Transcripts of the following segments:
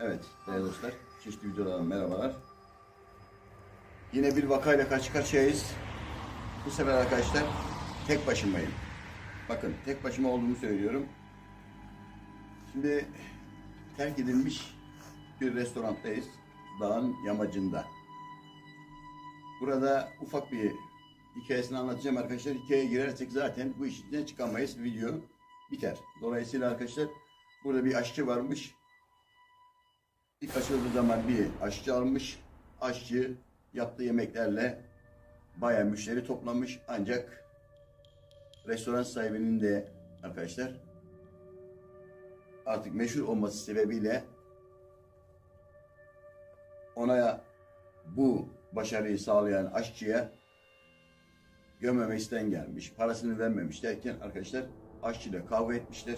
Evet değerli dostlar, çeşitli videolardan merhabalar. Yine bir vakayla karşı karşıyayız. Bu sefer arkadaşlar tek başımayım. Bakın tek başıma olduğumu söylüyorum. Şimdi terk edilmiş bir restoranttayız. Dağın yamacında. Burada ufak bir hikayesini anlatacağım arkadaşlar. Hikayeye girersek zaten bu işten çıkamayız. Video biter. Dolayısıyla arkadaşlar burada bir aşçı varmış. İlk açıldığı zaman bir aşçı almış. Aşçı yaptığı yemeklerle bayağı müşteri toplamış. Ancak restoran sahibinin de arkadaşlar artık meşhur olması sebebiyle ona bu başarıyı sağlayan aşçıya gömmemesinden gelmiş. Parasını vermemiş derken arkadaşlar aşçıyla kavga etmişler.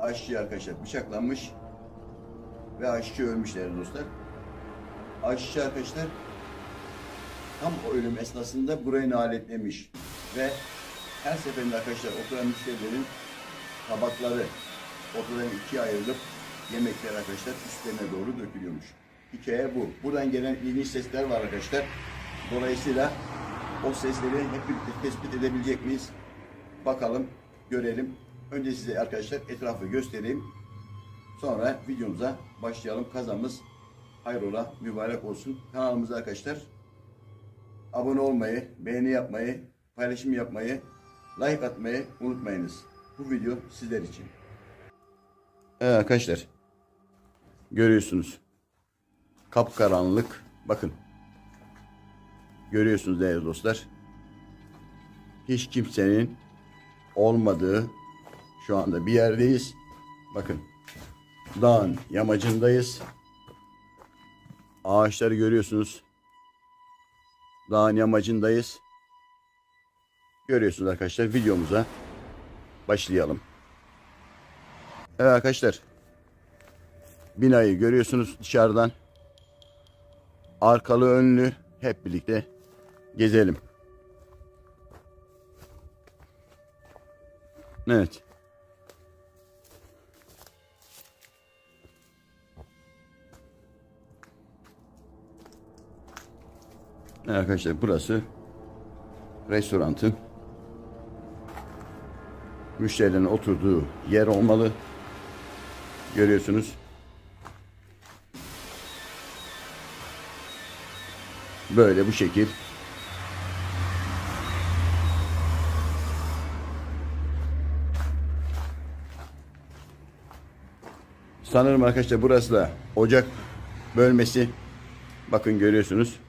Aşçı arkadaşlar bıçaklanmış ve aşçı ölmüş değerli dostlar. Aşçı arkadaşlar tam ölüm esnasında burayı naletlemiş ve her seferinde arkadaşlar oturan müşterilerin tabakları ortadan ikiye ayrılıp yemekler arkadaşlar üstlerine doğru dökülüyormuş. Hikaye bu. Buradan gelen ilginç sesler var arkadaşlar. Dolayısıyla o sesleri hep birlikte tespit edebilecek miyiz? Bakalım, görelim. Önce size arkadaşlar etrafı göstereyim. Sonra videomuza başlayalım. Kazamız hayrola mübarek olsun. Kanalımıza arkadaşlar abone olmayı, beğeni yapmayı, paylaşım yapmayı, like atmayı unutmayınız. Bu video sizler için. Evet arkadaşlar. Görüyorsunuz. Kapkaranlık. Bakın. Görüyorsunuz değerli dostlar. Hiç kimsenin olmadığı şu anda bir yerdeyiz. Bakın. Dağın yamacındayız. Ağaçları görüyorsunuz. Dağın yamacındayız. Görüyorsunuz arkadaşlar videomuza başlayalım. Evet arkadaşlar. Binayı görüyorsunuz dışarıdan. Arkalı önlü hep birlikte gezelim. Evet. Arkadaşlar burası restorantın müşterilerin oturduğu yer olmalı. Görüyorsunuz. Böyle bu şekil. Sanırım arkadaşlar burası da ocak bölmesi. Bakın görüyorsunuz.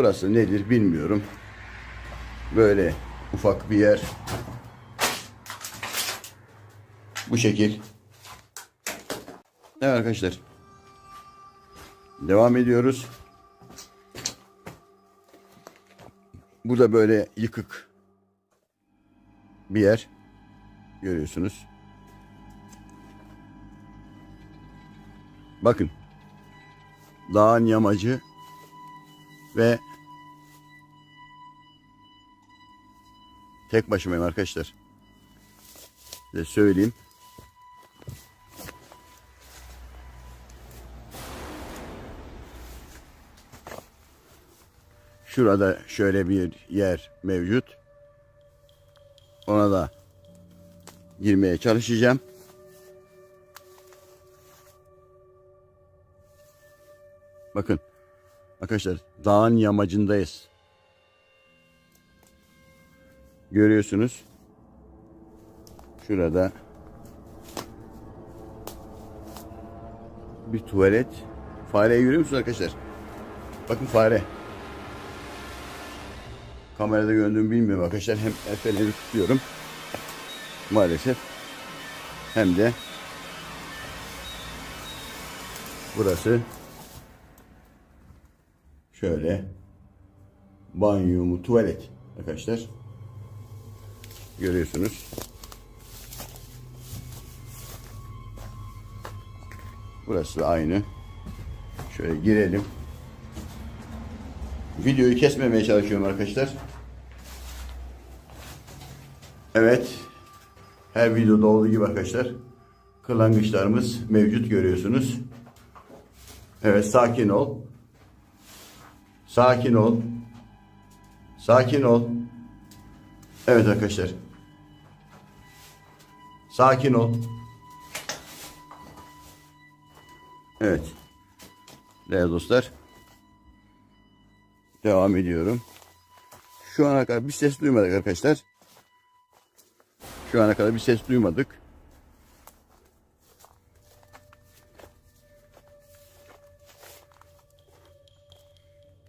Burası nedir bilmiyorum. Böyle ufak bir yer. Bu şekil. Evet arkadaşlar. Devam ediyoruz. Burada böyle yıkık bir yer. Görüyorsunuz. Bakın. Dağın yamacı ve tek başımayım arkadaşlar. Size söyleyeyim. Şurada şöyle bir yer mevcut. Ona da girmeye çalışacağım. Bakın. Arkadaşlar dağın yamacındayız. Görüyorsunuz. Şurada bir tuvalet. Fareyi görüyor musunuz arkadaşlar? Bakın fare. Kamerada gördüğümü bilmiyorum arkadaşlar. Hem el feneri tutuyorum. Maalesef. Hem de burası şöyle banyo mu tuvalet arkadaşlar. Görüyorsunuz. Burası da aynı. Şöyle girelim. Videoyu kesmemeye çalışıyorum arkadaşlar. Evet. Her videoda olduğu gibi arkadaşlar. kırlangıçlarımız mevcut görüyorsunuz. Evet sakin ol. Sakin ol. Sakin ol. Evet arkadaşlar. Sakin ol. Evet. Değerli dostlar. Devam ediyorum. Şu ana kadar bir ses duymadık arkadaşlar. Şu ana kadar bir ses duymadık.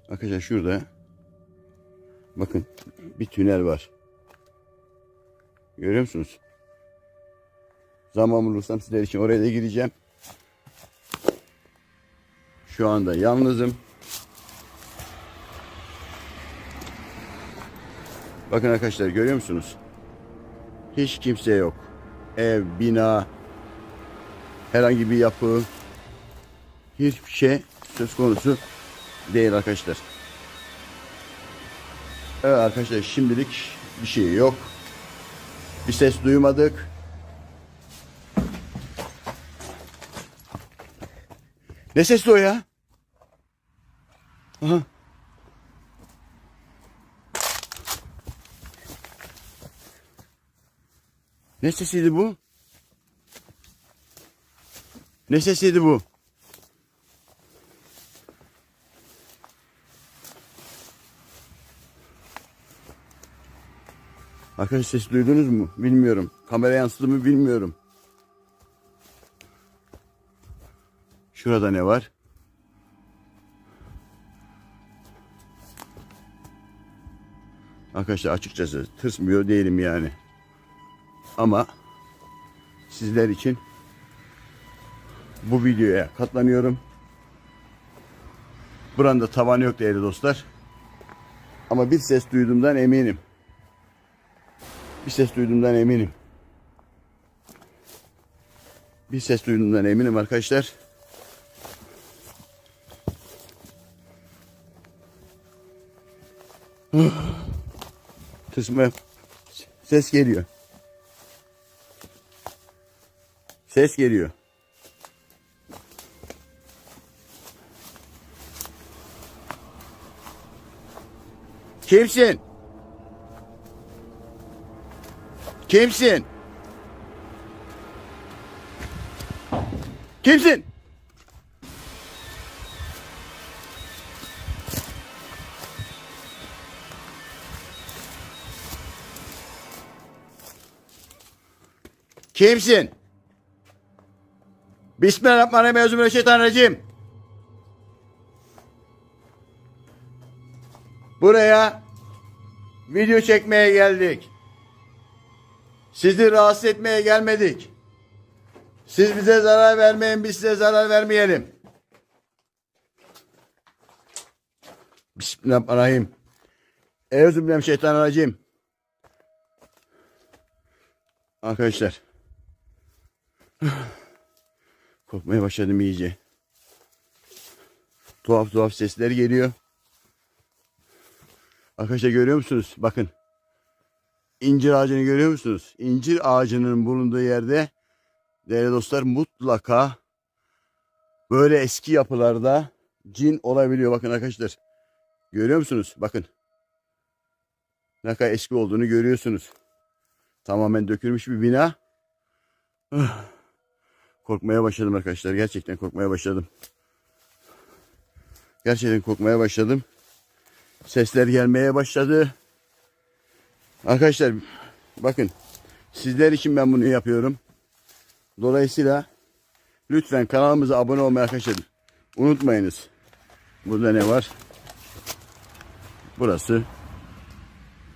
Arkadaşlar şurada bakın bir tünel var. Görüyor musunuz? Zaman bulursam sizler için oraya da gireceğim. Şu anda yalnızım. Bakın arkadaşlar görüyor musunuz? Hiç kimse yok. Ev, bina, herhangi bir yapı, hiçbir şey söz konusu değil arkadaşlar. Evet arkadaşlar şimdilik bir şey yok. Bir ses duymadık. Ne sesi o ya? Aha. Ne sesiydi bu? Ne sesiydi bu? Arkadaş ses duydunuz mu? Bilmiyorum. Kamera yansıdı mı bilmiyorum. Şurada ne var? Arkadaşlar açıkçası tırsmıyor değilim yani. Ama sizler için bu videoya katlanıyorum. Buranda tavan yok değerli dostlar. Ama bir ses duyduğumdan eminim. Bir ses duyduğumdan eminim. Bir ses duyduğumdan eminim arkadaşlar. Tırsma ses geliyor. Ses geliyor. Kimsin? Kimsin? Kimsin? Kimsin? Bismillahirrahmanirrahim. Euzubillahimineşşeytanirracim. Buraya video çekmeye geldik. Sizi rahatsız etmeye gelmedik. Siz bize zarar vermeyin, biz size zarar vermeyelim. Bismillahirrahmanirrahim. Euzubillahimineşşeytanirracim. Arkadaşlar. Korkmaya başladım iyice. Tuhaf tuhaf sesler geliyor. Arkadaşlar görüyor musunuz? Bakın. İncir ağacını görüyor musunuz? İncir ağacının bulunduğu yerde değerli dostlar mutlaka böyle eski yapılarda cin olabiliyor. Bakın arkadaşlar. Görüyor musunuz? Bakın. Ne kadar eski olduğunu görüyorsunuz. Tamamen dökülmüş bir bina. Korkmaya başladım arkadaşlar. Gerçekten korkmaya başladım. Gerçekten korkmaya başladım. Sesler gelmeye başladı. Arkadaşlar bakın sizler için ben bunu yapıyorum. Dolayısıyla lütfen kanalımıza abone olmayı arkadaşlar unutmayınız. Burada ne var? Burası.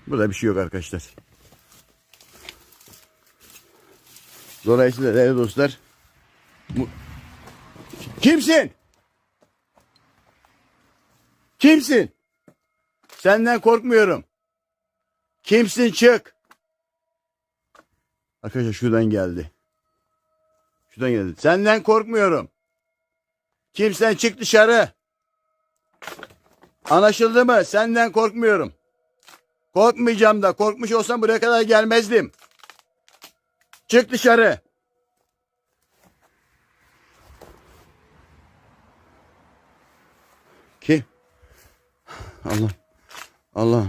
Burada bir şey yok arkadaşlar. Dolayısıyla değerli dostlar. Kimsin? Kimsin? Senden korkmuyorum. Kimsin çık. Arkadaşlar şuradan geldi. Şuradan geldi. Senden korkmuyorum. Kimsen çık dışarı. Anlaşıldı mı? Senden korkmuyorum. Korkmayacağım da korkmuş olsam buraya kadar gelmezdim. Çık dışarı. Allah. Allah.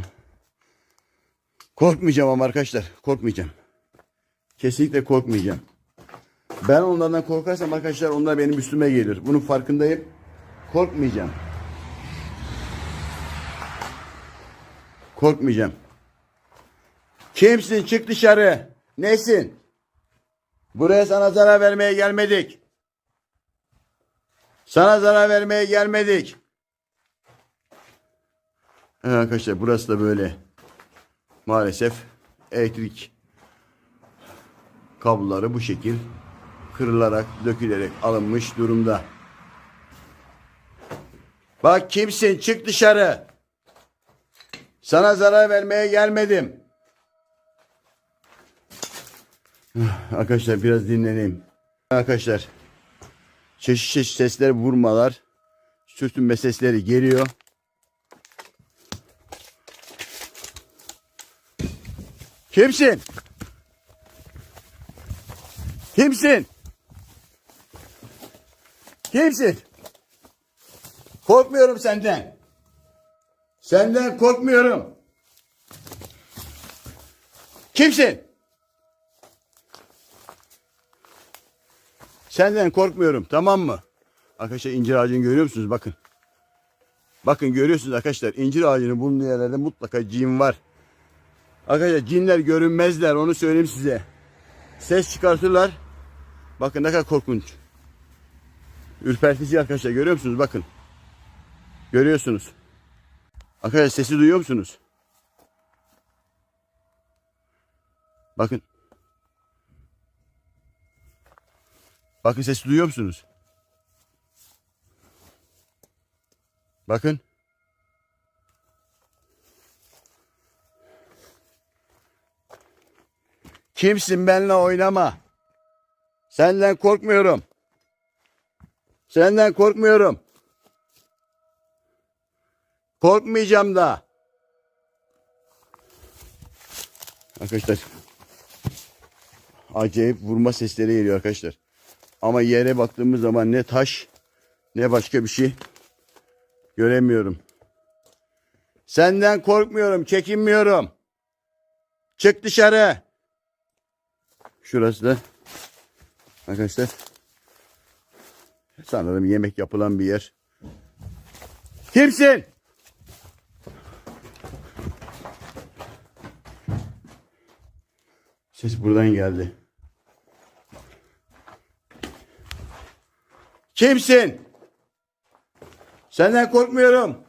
Korkmayacağım ama arkadaşlar. Korkmayacağım. Kesinlikle korkmayacağım. Ben onlardan korkarsam arkadaşlar onlar benim üstüme gelir. Bunun farkındayım. Korkmayacağım. Korkmayacağım. Kimsin? Çık dışarı. Nesin? Buraya sana zarar vermeye gelmedik. Sana zarar vermeye gelmedik. Evet arkadaşlar burası da böyle. Maalesef elektrik kabloları bu şekil kırılarak, dökülerek alınmış durumda. Bak kimsin? Çık dışarı. Sana zarar vermeye gelmedim. Arkadaşlar biraz dinleneyim. Arkadaşlar çeşit çeşit sesler, vurmalar, sürtünme sesleri geliyor. Kimsin? Kimsin? Kimsin? Korkmuyorum senden. Senden korkmuyorum. Kimsin? Senden korkmuyorum tamam mı? Arkadaşlar incir ağacını görüyor musunuz? Bakın. Bakın görüyorsunuz arkadaşlar incir ağacının bulunduğu yerlerde mutlaka cin var. Arkadaşlar cinler görünmezler onu söyleyeyim size. Ses çıkartırlar. Bakın ne kadar korkunç. Ürpertici arkadaşlar görüyor musunuz? Bakın. Görüyorsunuz. Arkadaşlar sesi duyuyor musunuz? Bakın. Bakın sesi duyuyor musunuz? Bakın. Kimsin benimle oynama. Senden korkmuyorum. Senden korkmuyorum. Korkmayacağım da. Arkadaşlar. Acayip vurma sesleri geliyor arkadaşlar. Ama yere baktığımız zaman ne taş ne başka bir şey göremiyorum. Senden korkmuyorum, çekinmiyorum. Çık dışarı. Şurası da arkadaşlar sanırım yemek yapılan bir yer. Kimsin? Ses buradan geldi. Kimsin? Senden korkmuyorum.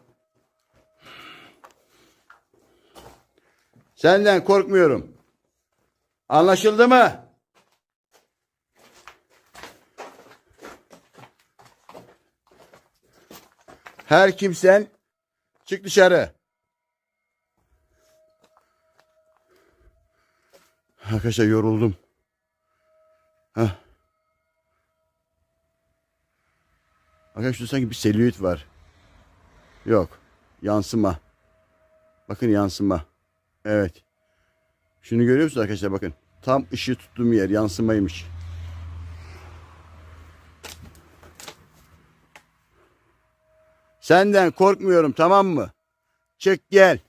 Senden korkmuyorum. Anlaşıldı mı? Her kimsen çık dışarı. Arkadaşlar yoruldum. Heh. Arkadaşlar sanki bir selülit var. Yok. Yansıma. Bakın yansıma. Evet. Şunu görüyor musunuz arkadaşlar bakın. Tam ışığı tuttuğum yer yansımaymış. Senden korkmuyorum tamam mı? Çık gel.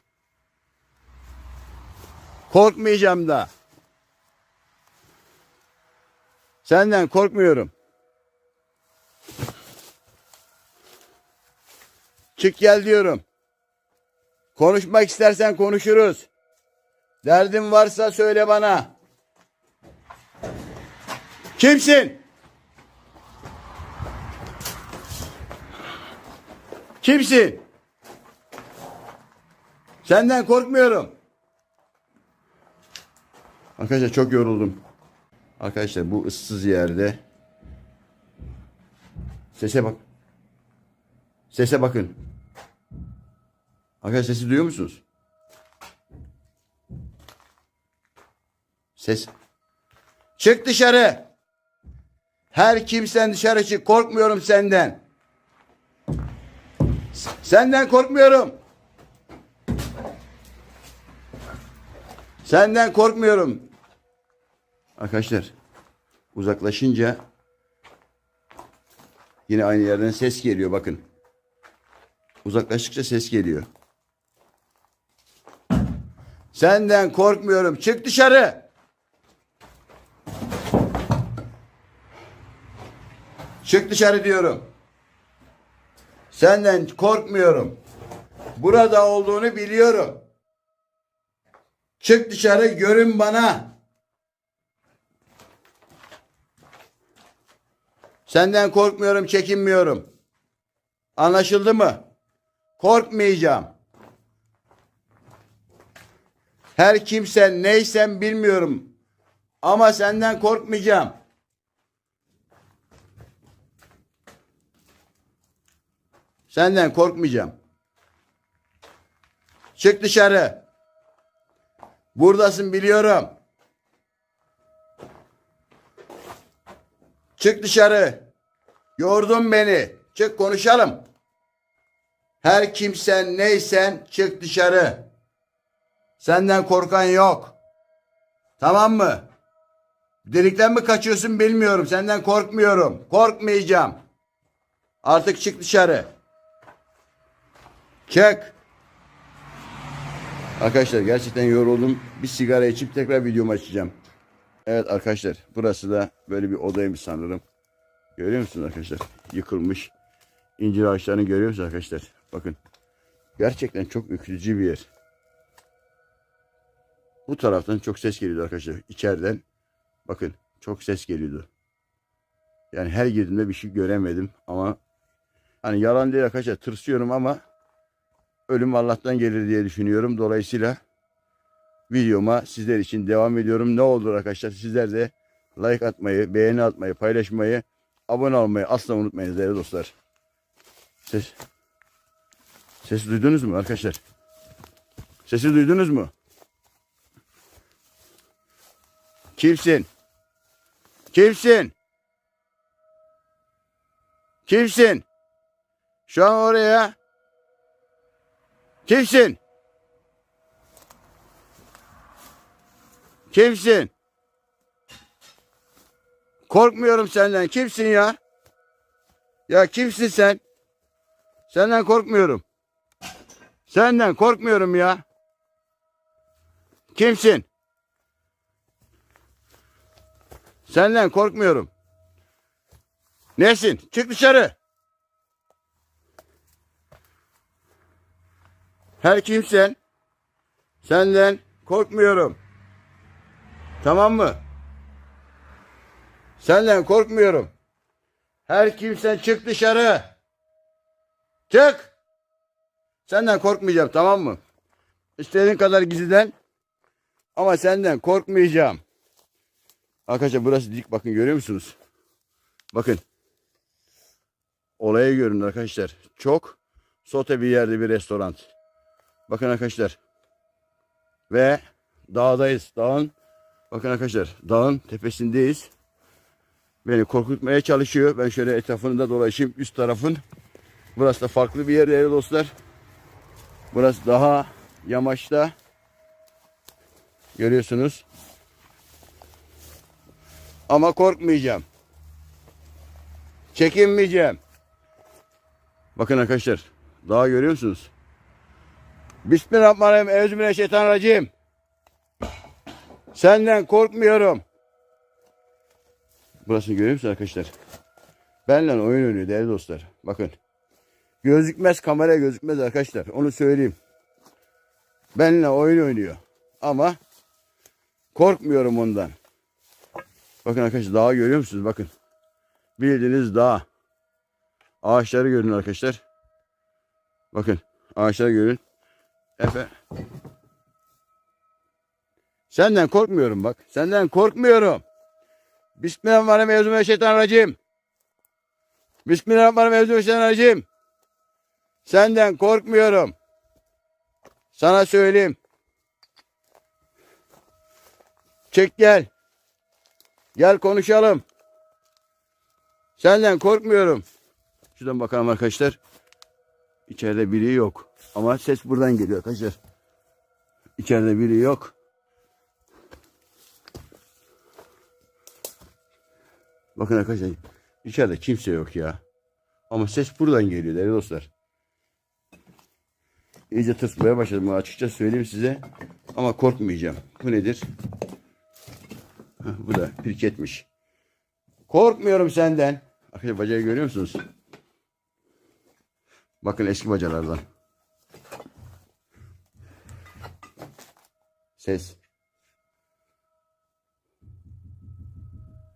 Korkmayacağım da. Senden korkmuyorum. Çık gel diyorum. Konuşmak istersen konuşuruz. Derdin varsa söyle bana. Kimsin? Kimsin? Senden korkmuyorum. Arkadaşlar çok yoruldum. Arkadaşlar bu ıssız yerde sese bak. Sese bakın. Arkadaşlar sesi duyuyor musunuz? Ses. Çık dışarı. Her kimsen dışarı çık. Korkmuyorum senden. Senden korkmuyorum. Senden korkmuyorum. Arkadaşlar uzaklaşınca yine aynı yerden ses geliyor bakın. Uzaklaştıkça ses geliyor. Senden korkmuyorum. Çık dışarı. Çık dışarı diyorum. Senden korkmuyorum. Burada olduğunu biliyorum. Çık dışarı görün bana. Senden korkmuyorum, çekinmiyorum. Anlaşıldı mı? Korkmayacağım. Her kimsen neysen bilmiyorum. Ama senden korkmayacağım. Senden korkmayacağım. Çık dışarı. Buradasın biliyorum. Çık dışarı. Yordun beni. Çık konuşalım. Her kimsen neysen çık dışarı. Senden korkan yok. Tamam mı? Delikten mi kaçıyorsun bilmiyorum. Senden korkmuyorum. Korkmayacağım. Artık çık dışarı. Çık. Arkadaşlar gerçekten yoruldum. Bir sigara içip tekrar videomu açacağım. Evet arkadaşlar burası da böyle bir odaymış sanırım. Görüyor musunuz arkadaşlar? Yıkılmış. İncir ağaçlarını görüyor musunuz arkadaşlar? Bakın. Gerçekten çok ürkütücü bir yer. Bu taraftan çok ses geliyordu arkadaşlar. İçeriden. Bakın çok ses geliyordu. Yani her girdiğimde bir şey göremedim ama hani yalan değil arkadaşlar tırsıyorum ama ölüm Allah'tan gelir diye düşünüyorum. Dolayısıyla videoma sizler için devam ediyorum. Ne olur arkadaşlar sizler de like atmayı, beğeni atmayı, paylaşmayı, abone olmayı asla unutmayın değerli dostlar. Ses Ses duydunuz mu arkadaşlar? Sesi duydunuz mu? Kimsin? Kimsin? Kimsin? Şu an oraya Kimsin? Kimsin? Korkmuyorum senden. Kimsin ya? Ya kimsin sen? Senden korkmuyorum. Senden korkmuyorum ya. Kimsin? Senden korkmuyorum. Nesin? Çık dışarı. Her kimsen senden korkmuyorum. Tamam mı? Senden korkmuyorum. Her kimsen çık dışarı. Çık. Senden korkmayacağım tamam mı? İstediğin kadar gizliden ama senden korkmayacağım. Arkadaşlar burası dik bakın görüyor musunuz? Bakın. Olayı görün arkadaşlar. Çok sote bir yerde bir restoran. Bakın arkadaşlar. Ve dağdayız. Dağın bakın arkadaşlar dağın tepesindeyiz. Beni korkutmaya çalışıyor. Ben şöyle etrafını da dolaşayım. Üst tarafın. Burası da farklı bir yer değerli dostlar. Burası daha yamaçta. Görüyorsunuz. Ama korkmayacağım. Çekinmeyeceğim. Bakın arkadaşlar. Dağı görüyor musunuz? Bismillahirrahmanirrahim. Euzubillahimineşşeytanirracim. Senden korkmuyorum. Burasını görüyor musunuz arkadaşlar? Benle oyun oynuyor değerli dostlar. Bakın. Gözükmez kameraya gözükmez arkadaşlar. Onu söyleyeyim. Benle oyun oynuyor. Ama korkmuyorum ondan. Bakın arkadaşlar dağı görüyor musunuz? Bakın. Bildiğiniz dağ. Ağaçları görün arkadaşlar. Bakın ağaçları görün. Efe. Senden korkmuyorum bak. Senden korkmuyorum. Bismillahirrahmanirrahim. Euzubillahimineşşeytanirracim. Bismillahirrahmanirrahim. Euzubillahimineşşeytanirracim. Senden korkmuyorum. Sana söyleyeyim. Çek gel. Gel konuşalım. Senden korkmuyorum. Şuradan bakalım arkadaşlar. İçeride biri yok. Ama ses buradan geliyor arkadaşlar. İçeride biri yok. Bakın arkadaşlar. içeride kimse yok ya. Ama ses buradan geliyor değerli dostlar. iyice tırsmaya başladım açıkça söyleyeyim size. Ama korkmayacağım. Bu nedir? Bu da pirketmiş. Korkmuyorum senden. Arkadaşlar bacağı görüyor musunuz? Bakın eski bacalardan. Ses.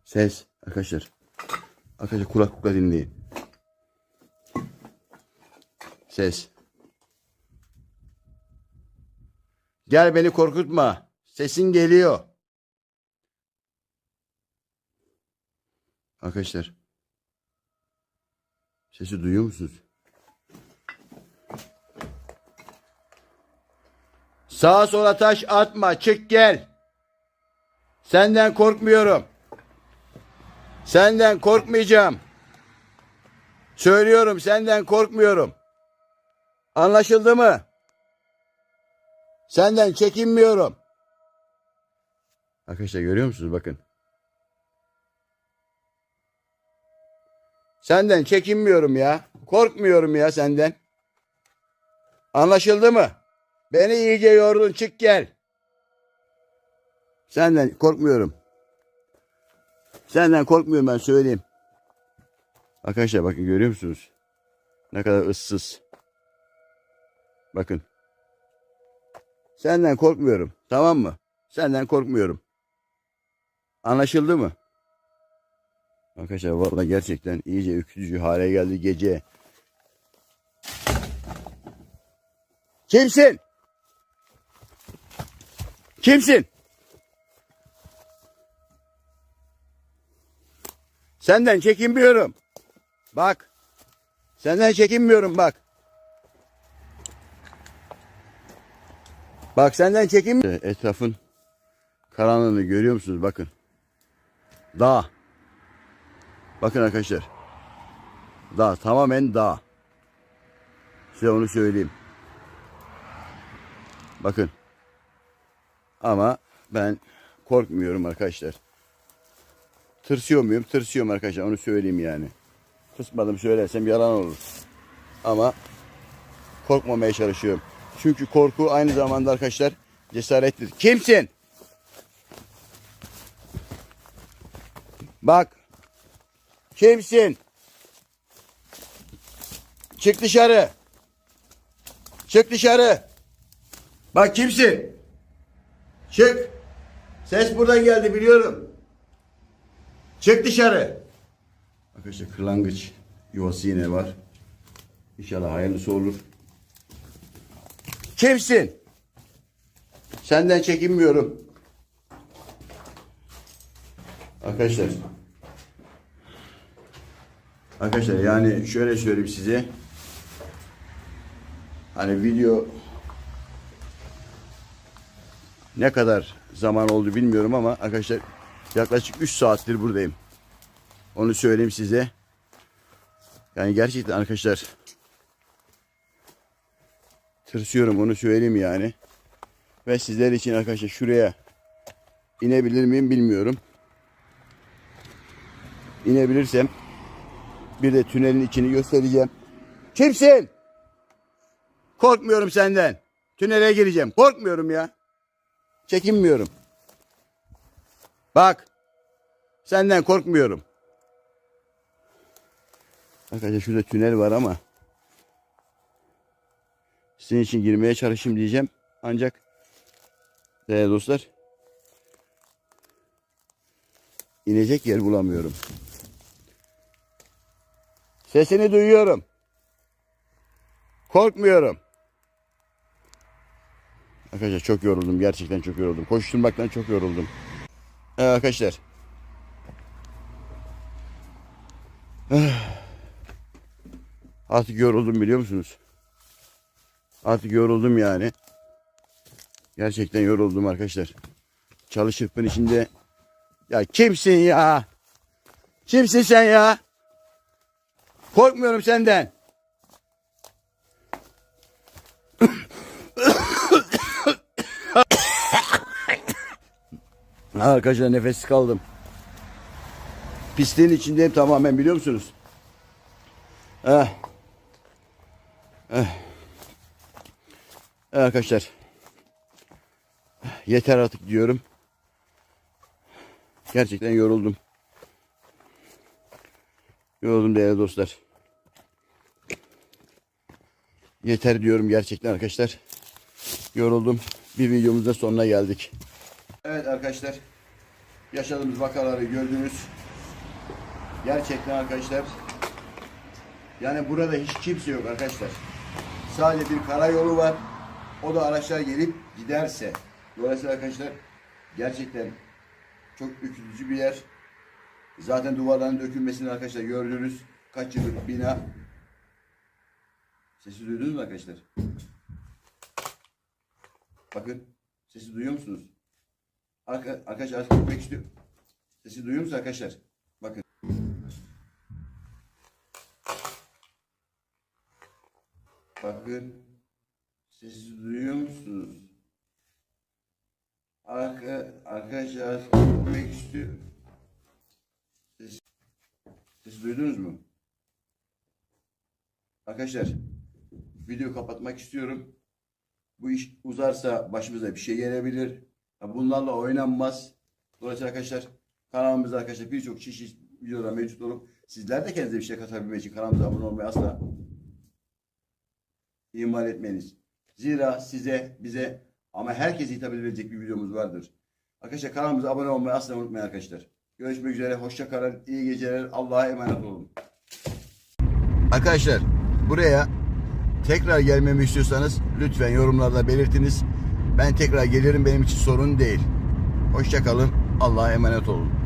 Ses. Arkadaşlar. Arkadaşlar kulaklıkla dinleyin. Ses. Gel beni korkutma. Sesin geliyor. Arkadaşlar. Sesi duyuyor musunuz? Sağa sola taş atma. Çık gel. Senden korkmuyorum. Senden korkmayacağım. Söylüyorum senden korkmuyorum. Anlaşıldı mı? Senden çekinmiyorum. Arkadaşlar görüyor musunuz bakın. Senden çekinmiyorum ya. Korkmuyorum ya senden. Anlaşıldı mı? Beni iyice yordun çık gel. Senden korkmuyorum. Senden korkmuyorum ben söyleyeyim. Arkadaşlar bakın görüyor musunuz? Ne kadar ıssız. Bakın. Senden korkmuyorum. Tamam mı? Senden korkmuyorum. Anlaşıldı mı? Arkadaşlar vallahi gerçekten iyice ürkütücü hale geldi gece. Kimsin? Kimsin? Senden çekinmiyorum. Bak. Senden çekinmiyorum bak. Bak senden çekin. Etrafın karanlığını görüyor musunuz? Bakın. Dağ. Bakın arkadaşlar. Dağ. Tamamen dağ. Size onu söyleyeyim. Bakın. Ama ben korkmuyorum arkadaşlar. Tırsıyor muyum? Tırsıyorum arkadaşlar. Onu söyleyeyim yani. Tırsmadım söylersem yalan olur. Ama korkmamaya çalışıyorum. Çünkü korku aynı zamanda arkadaşlar cesarettir. Kimsin? Bak. Kimsin? Çık dışarı. Çık dışarı. Bak kimsin? Çık. Ses buradan geldi biliyorum. Çık dışarı. Arkadaşlar kırlangıç yuvası yine var. İnşallah hayırlısı olur. Kimsin? Senden çekinmiyorum. Arkadaşlar. Arkadaşlar yani şöyle söyleyeyim size. Hani video ne kadar zaman oldu bilmiyorum ama arkadaşlar yaklaşık 3 saattir buradayım. Onu söyleyeyim size. Yani gerçekten arkadaşlar tırsıyorum onu söyleyeyim yani. Ve sizler için arkadaşlar şuraya inebilir miyim bilmiyorum. İnebilirsem bir de tünelin içini göstereceğim. Kimsin? Korkmuyorum senden. Tünele gireceğim. Korkmuyorum ya. Çekinmiyorum. Bak. Senden korkmuyorum. Arkadaşlar şurada tünel var ama sizin için girmeye çalışayım diyeceğim. Ancak değerli dostlar inecek yer bulamıyorum. Sesini duyuyorum. Korkmuyorum. Arkadaşlar çok yoruldum. Gerçekten çok yoruldum. Koşturmaktan çok yoruldum. Evet arkadaşlar. Artık yoruldum biliyor musunuz? Artık yoruldum yani. Gerçekten yoruldum arkadaşlar. Çalı çırpın içinde. Ya kimsin ya? Kimsin sen ya? Korkmuyorum senden. Arkadaşlar nefessiz kaldım. Pisliğin içindeyim tamamen biliyor musunuz? Eh. Eh. Evet arkadaşlar. Yeter artık diyorum. Gerçekten yoruldum. Yoruldum değerli dostlar. Yeter diyorum gerçekten arkadaşlar. Yoruldum. Bir videomuzun da sonuna geldik. Evet arkadaşlar. Yaşadığımız vakaları gördünüz. Gerçekten arkadaşlar. Yani burada hiç kimse yok arkadaşlar. Sadece bir karayolu var. O da araçlar gelip giderse. Dolayısıyla arkadaşlar gerçekten çok ürkütücü bir yer. Zaten duvarların dökülmesini arkadaşlar gördünüz. Kaç yıllık bina. Sesi duydunuz mu arkadaşlar? Bakın. Sesi duyuyor musunuz? Arka, arkadaşlar artık gitmek istiyor. Sesi duyuyor musunuz arkadaşlar? Bakın. Bakın. Sesi duyuyor musunuz? Arka, arkadaşlar gitmek istiyor. Ses, sesi duydunuz mu? Arkadaşlar video kapatmak istiyorum. Bu iş uzarsa başımıza bir şey gelebilir. Bunlarla oynanmaz. Dolayısıyla arkadaşlar kanalımızda arkadaşlar birçok çeşit videolar mevcut olup sizler de kendinize bir şey katabilmek için kanalımıza abone olmayı asla ihmal etmeyiniz. Zira size, bize ama herkese hitap edebilecek bir videomuz vardır. Arkadaşlar kanalımıza abone olmayı asla unutmayın arkadaşlar. Görüşmek üzere. Hoşça kalın. İyi geceler. Allah'a emanet olun. Arkadaşlar buraya tekrar gelmemi istiyorsanız lütfen yorumlarda belirtiniz. Ben tekrar gelirim benim için sorun değil. Hoşça kalın. Allah'a emanet olun.